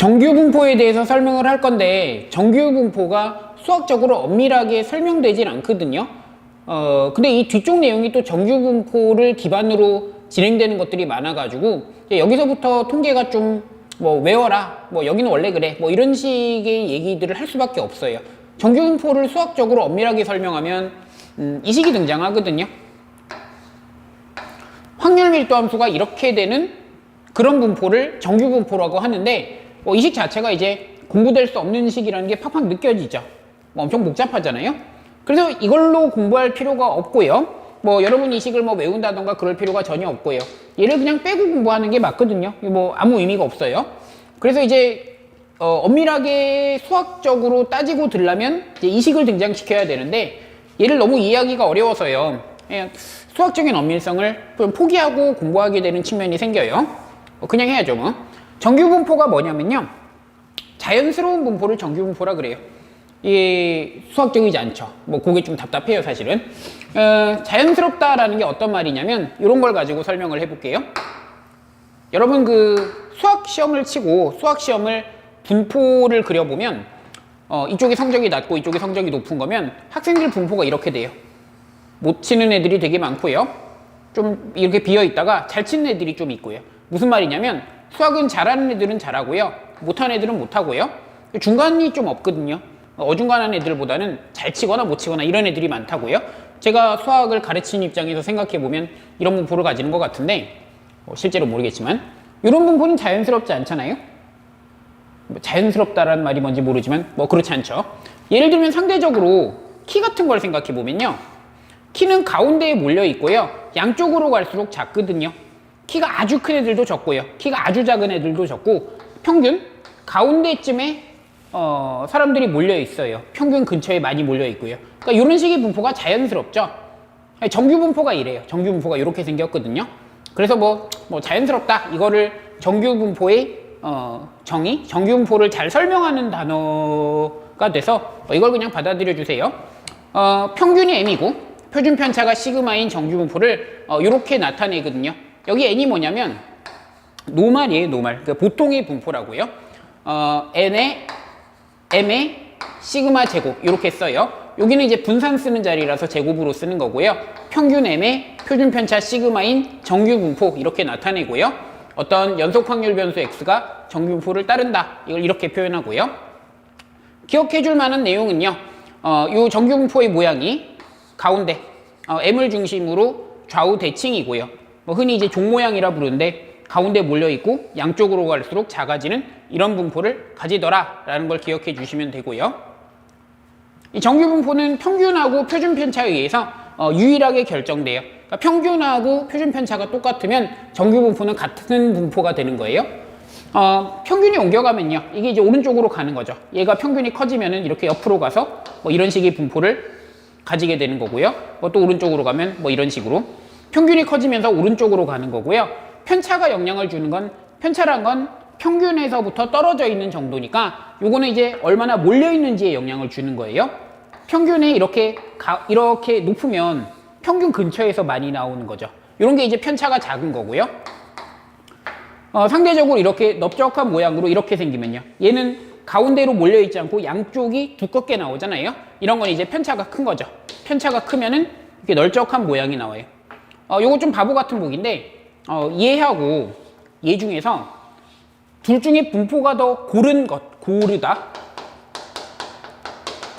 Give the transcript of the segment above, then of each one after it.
정규 분포에 대해서 설명을 할 건데 정규 분포가 수학적으로 엄밀하게 설명되진 않거든요. 어, 근데 이 뒤쪽 내용이 또 정규 분포를 기반으로 진행되는 것들이 많아가지고 여기서부터 통계가 좀 뭐 외워라, 뭐 여기는 원래 그래, 뭐 이런 식의 얘기들을 할 수밖에 없어요. 정규 분포를 수학적으로 엄밀하게 설명하면 음, 이 식이 등장하거든요. 확률 밀도 함수가 이렇게 되는 그런 분포를 정규 분포라고 하는데 뭐 이식 자체가 이제 공부될 수 없는 식이라는 게 팍팍 느껴지죠. 뭐 엄청 복잡하잖아요. 그래서 이걸로 공부할 필요가 없고요. 뭐 여러분 이 식을 뭐 외운다던가 그럴 필요가 전혀 없고요. 얘를 그냥 빼고 공부하는 게 맞거든요. 뭐 아무 의미가 없어요. 그래서 이제 어, 엄밀하게 수학적으로 따지고 들려면 이제 이 식을 등장시켜야 되는데 얘를 너무 이해하기가 어려워서요. 그냥 수학적인 엄밀성을 좀 포기하고 공부하게 되는 측면이 생겨요. 어, 그냥 해야죠 뭐. 정규 분포가 뭐냐면요. 자연스러운 분포를 정규 분포라 그래요. 이 수학적이지 않죠. 뭐 그게 좀 답답해요 사실은. 어, 자연스럽다라는 게 어떤 말이냐면 이런 걸 가지고 설명을 해볼게요. 여러분 그 수학 시험을 치고 수학 시험을 분포를 그려보면 어, 이쪽이 성적이 낮고 이쪽이 성적이 높은 거면 학생들 분포가 이렇게 돼요. 못 치는 애들이 되게 많고요. 좀 이렇게 비어 있다가 잘 치는 애들이 좀 있고요. 무슨 말이냐면 수학은 잘하는 애들은 잘하고요. 못하는 애들은 못하고요. 중간이 좀 없거든요. 어중간한 애들보다는 잘 치거나 못 치거나 이런 애들이 많다고요. 제가 수학을 가르치는 입장에서 생각해 보면 이런 분포를 가지는 것 같은데 어, 실제로 모르겠지만 이런 분포는 자연스럽지 않잖아요. 뭐 자연스럽다라는 말이 뭔지 모르지만 뭐 그렇지 않죠. 예를 들면 상대적으로 키 같은 걸 생각해 보면요. 키는 가운데에 몰려 있고요. 양쪽으로 갈수록 작거든요. 키가 아주 큰 애들도 적고요. 키가 아주 작은 애들도 적고 평균 가운데쯤에 어, 사람들이 몰려 있어요. 평균 근처에 많이 몰려 있고요. 그러니까 이런 식의 분포가 자연스럽죠. 정규 분포가 이래요. 정규 분포가 이렇게 생겼거든요. 그래서 뭐, 뭐 자연스럽다. 이거를 정규 분포의 어, 정의, 정규 분포를 잘 설명하는 단어가 돼서 뭐 이걸 그냥 받아들여 주세요. 어, 평균이 m이고 표준 편차가 시그마인 정규 분포를 어, 이렇게 나타내거든요. 여기 n이 뭐냐면 노말이에요, 노말. 그러니까 보통의 분포라고요. 어, n의 m의 시그마 제곱 이렇게 써요. 여기는 이제 분산 쓰는 자리라서 제곱으로 쓰는 거고요. 평균 m의 표준 편차 시그마인 정규 분포 이렇게 나타내고요. 어떤 연속 확률 변수 x가 정규 분포를 따른다. 이걸 이렇게 표현하고요. 기억해 줄 만한 내용은요. 어, 이 정규 분포의 모양이 가운데 어, m을 중심으로 좌우 대칭이고요. 뭐 흔히 이제 종 모양이라 부르는데 가운데 몰려 있고 양쪽으로 갈수록 작아지는 이런 분포를 가지더라 라는 걸 기억해 주시면 되고요. 이 정규 분포는 평균하고 표준 편차에 의해서 어, 유일하게 결정돼요. 그러니까 평균하고 표준 편차가 똑같으면 정규 분포는 같은 분포가 되는 거예요. 어, 평균이 옮겨가면요. 이게 이제 오른쪽으로 가는 거죠. 얘가 평균이 커지면은 이렇게 옆으로 가서 뭐 이런 식의 분포를 가지게 되는 거고요. 뭐 또 오른쪽으로 가면 뭐 이런 식으로 평균이 커지면서 오른쪽으로 가는 거고요. 편차가 영향을 주는 건 편차란 건 평균에서부터 떨어져 있는 정도니까 요거는 이제 얼마나 몰려 있는지에 영향을 주는 거예요. 평균에 이렇게 가, 이렇게 높으면 평균 근처에서 많이 나오는 거죠. 이런 게 이제 편차가 작은 거고요. 어, 상대적으로 이렇게 넓적한 모양으로 이렇게 생기면요. 얘는 가운데로 몰려 있지 않고 양쪽이 두껍게 나오잖아요. 이런 건 이제 편차가 큰 거죠. 편차가 크면은 이렇게 널쩍한 모양이 나와요. 어, 요거 좀 바보 같은 보기인데 어, 얘하고 얘 중에서 둘 중에 분포가 더 고른 것, 고르다.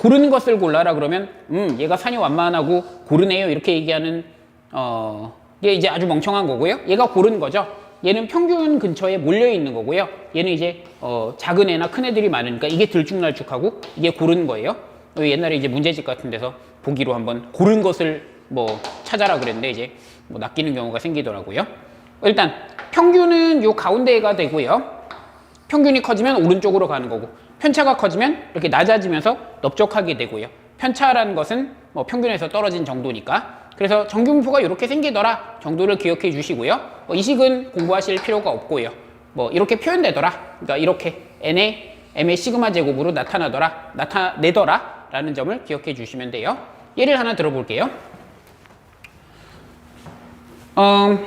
고르는 것을 골라라 그러면 음 얘가 산이 완만하고 고르네요 이렇게 얘기하는 어 이게 이제 아주 멍청한 거고요. 얘가 고른 거죠. 얘는 평균 근처에 몰려 있는 거고요. 얘는 이제 어 작은 애나 큰 애들이 많으니까 이게 들쭉날쭉하고 이게 고른 거예요. 어, 옛날에 이제 문제집 같은 데서 보기로 한번 고른 것을 뭐 찾아라 그랬는데 이제 뭐 낚이는 경우가 생기더라고요. 일단 평균은 요 가운데가 되고요. 평균이 커지면 오른쪽으로 가는 거고 편차가 커지면 이렇게 낮아지면서 넓적하게 되고요. 편차라는 것은 뭐 평균에서 떨어진 정도니까 그래서 정규분포가 이렇게 생기더라 정도를 기억해 주시고요. 뭐 이 식은 공부하실 필요가 없고요. 뭐 이렇게 표현되더라. 그러니까 이렇게 n의 m의 시그마 제곱으로 나타나더라, 나타내더라 라는 점을 기억해 주시면 돼요. 예를 하나 들어볼게요. 어,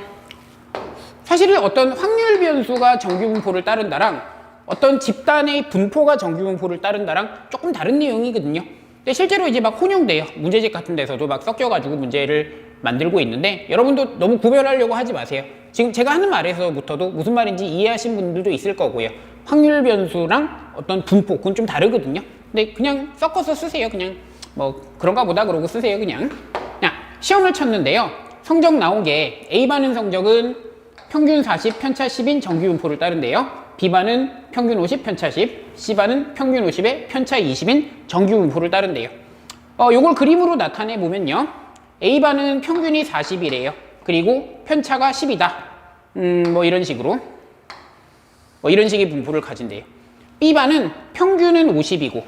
사실은 어떤 확률 변수가 정규 분포를 따른다랑 어떤 집단의 분포가 정규 분포를 따른다랑 조금 다른 내용이거든요. 근데 실제로 이제 막 혼용돼요. 문제집 같은 데서도 막 섞여가지고 문제를 만들고 있는데 여러분도 너무 구별하려고 하지 마세요. 지금 제가 하는 말에서부터도 무슨 말인지 이해하신 분들도 있을 거고요. 확률 변수랑 어떤 분포 그건 좀 다르거든요. 근데 그냥 섞어서 쓰세요. 그냥 뭐 그런가 보다 그러고 쓰세요. 그냥. 자, 시험을 쳤는데요. 성적 나오게 A반은 성적은 평균 40, 편차 10인 정규 분포를 따른대요. B반은 평균 50, 편차 10, C반은 평균 50에 편차 20인 정규 분포를 따른대요. 어, 요걸 그림으로 나타내 보면요. A반은 평균이 40이래요. 그리고 편차가 10이다. 음, 뭐 이런 식으로. 뭐 이런 식의 분포를 가진대요. B반은 평균은 50이고,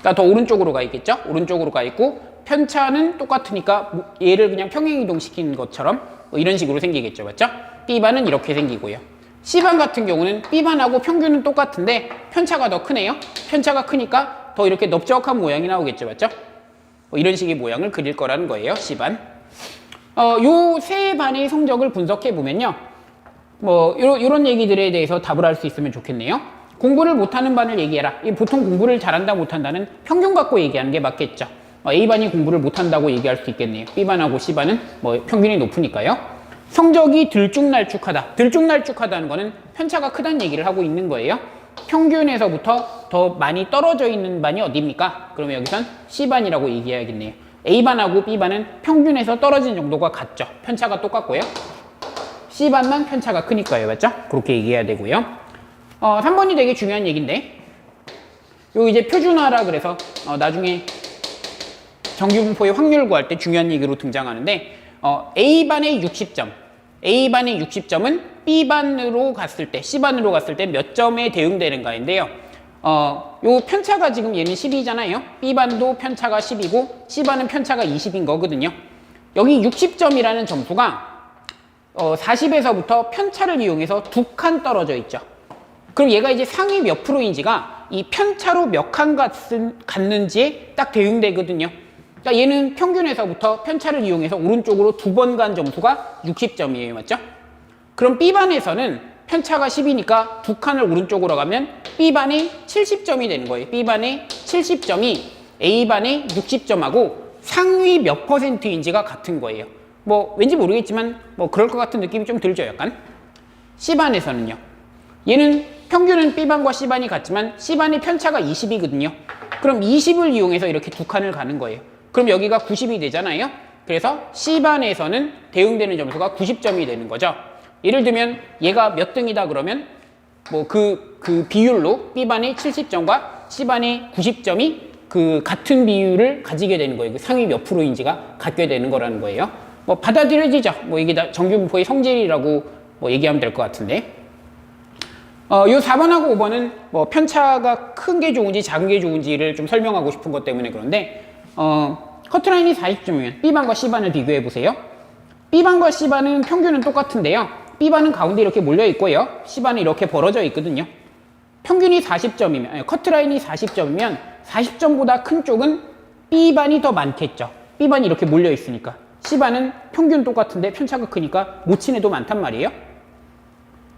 그러니까 더 오른쪽으로 가 있겠죠? 오른쪽으로 가 있고, 편차는 똑같으니까 뭐 얘를 그냥 평행 이동시킨 것처럼 뭐 이런 식으로 생기겠죠. 맞죠? B반은 이렇게 생기고요. C반 같은 경우는 B반하고 평균은 똑같은데 편차가 더 크네요. 편차가 크니까 더 이렇게 넓적한 모양이 나오겠죠. 맞죠? 뭐 이런 식의 모양을 그릴 거라는 거예요. C반. 어, 요 세 반의 성적을 분석해 보면요. 뭐 요런, 요런 얘기들에 대해서 답을 할 수 있으면 좋겠네요. 공부를 못하는 반을 얘기해라. 이 보통 공부를 잘한다 못한다는 평균 갖고 얘기하는 게 맞겠죠. 어, A반이 공부를 못한다고 얘기할 수 있겠네요. B반하고 C반은 뭐 평균이 높으니까요. 성적이 들쭉날쭉하다. 들쭉날쭉하다는 거는 편차가 크다는 얘기를 하고 있는 거예요. 평균에서부터 더 많이 떨어져 있는 반이 어디입니까? 그러면 여기선 C반이라고 얘기해야겠네요. A반하고 B반은 평균에서 떨어진 정도가 같죠. 편차가 똑같고요. C반만 편차가 크니까요. 맞죠? 그렇게 얘기해야 되고요. 어, 3번이 되게 중요한 얘기인데 요 이제 표준화라 그래서 어, 나중에 정규분포의 확률 구할 때 중요한 얘기로 등장하는데 어, A반의 60점 A반의 60점은 B반으로 갔을 때 C반으로 갔을 때 몇 점에 대응되는가인데요. 어, 요 편차가 지금 얘는 10이잖아요. B반도 편차가 10이고 C반은 편차가 20인 거거든요. 여기 60점이라는 점수가 어, 40에서부터 편차를 이용해서 두 칸 떨어져 있죠. 그럼 얘가 이제 상위 몇 프로인지가 이 편차로 몇 칸 갔는지에 딱 대응되거든요. 그러니까 얘는 평균에서부터 편차를 이용해서 오른쪽으로 두 번 간 점수가 60점이에요. 맞죠? 그럼 B반에서는 편차가 10이니까 두 칸을 오른쪽으로 가면 B반이 70점이 되는 거예요. B반의 70점이 A반의 60점하고 상위 몇 퍼센트인지가 같은 거예요. 뭐 왠지 모르겠지만 뭐 그럴 것 같은 느낌이 좀 들죠. 약간. C반에서는요. 얘는 평균은 B반과 C반이 같지만 C반의 편차가 20이거든요. 그럼 20을 이용해서 이렇게 두 칸을 가는 거예요. 그럼 여기가 90이 되잖아요. 그래서 C반에서는 대응되는 점수가 90점이 되는 거죠. 예를 들면 얘가 몇 등이다 그러면 뭐 그 그 비율로 B반의 70점과 C반의 90점이 그 같은 비율을 가지게 되는 거예요. 그 상위 몇 프로인지가 갖게 되는 거라는 거예요. 뭐 받아들여지죠. 뭐 이게 다 정규분포의 성질이라고 뭐 얘기하면 될 것 같은데. 어, 요 4번하고 5번은 뭐 편차가 큰 게 좋은지 작은 게 좋은지를 좀 설명하고 싶은 것 때문에 그런데 어, 커트라인이 40점이면 B반과 C반을 비교해 보세요. B반과 C반은 평균은 똑같은데요. B반은 가운데 이렇게 몰려 있고요. C반은 이렇게 벌어져 있거든요. 평균이 40점이면 아니, 커트라인이 40점이면 40점보다 큰 쪽은 B반이 더 많겠죠. B반이 이렇게 몰려 있으니까. C반은 평균 똑같은데 편차가 크니까 못친 애도 많단 말이에요.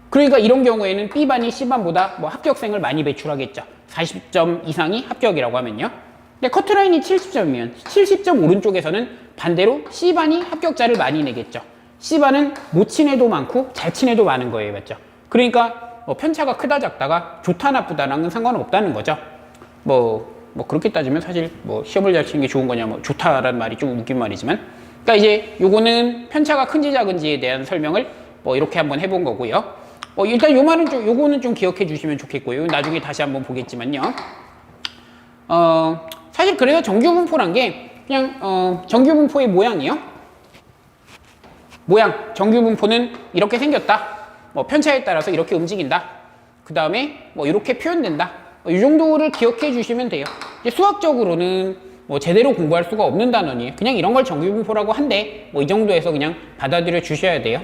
그러니까 이런 경우에는 B반이 C반보다 뭐 합격생을 많이 배출하겠죠. 40점 이상이 합격이라고 하면요. 근데 커트라인이 70점이면 70점 오른쪽에서는 반대로 C반이 합격자를 많이 내겠죠. C반은 못 친 애도 많고 잘 친 애도 많은 거예요. 맞죠? 그러니까 뭐 편차가 크다 작다가 좋다 나쁘다랑은 상관없다는 거죠. 뭐, 뭐 그렇게 따지면 사실 뭐 시험을 잘 치는 게 좋은 거냐 뭐 좋다라는 말이 좀 웃긴 말이지만 그러니까 이제 요거는 편차가 큰지 작은지에 대한 설명을 뭐 이렇게 한번 해본 거고요. 어, 일단 요 말은 좀, 요거는 좀 기억해 주시면 좋겠고요. 나중에 다시 한번 보겠지만요. 어, 사실 그래서 정규분포란 게 그냥, 어, 정규분포의 모양이요. 모양. 정규분포는 이렇게 생겼다. 뭐, 편차에 따라서 이렇게 움직인다. 그 다음에 뭐, 이렇게 표현된다. 뭐 이 정도를 기억해 주시면 돼요. 이제 수학적으로는 뭐, 제대로 공부할 수가 없는 단원이에요. 그냥 이런 걸 정규분포라고 한데, 뭐, 이 정도에서 그냥 받아들여 주셔야 돼요.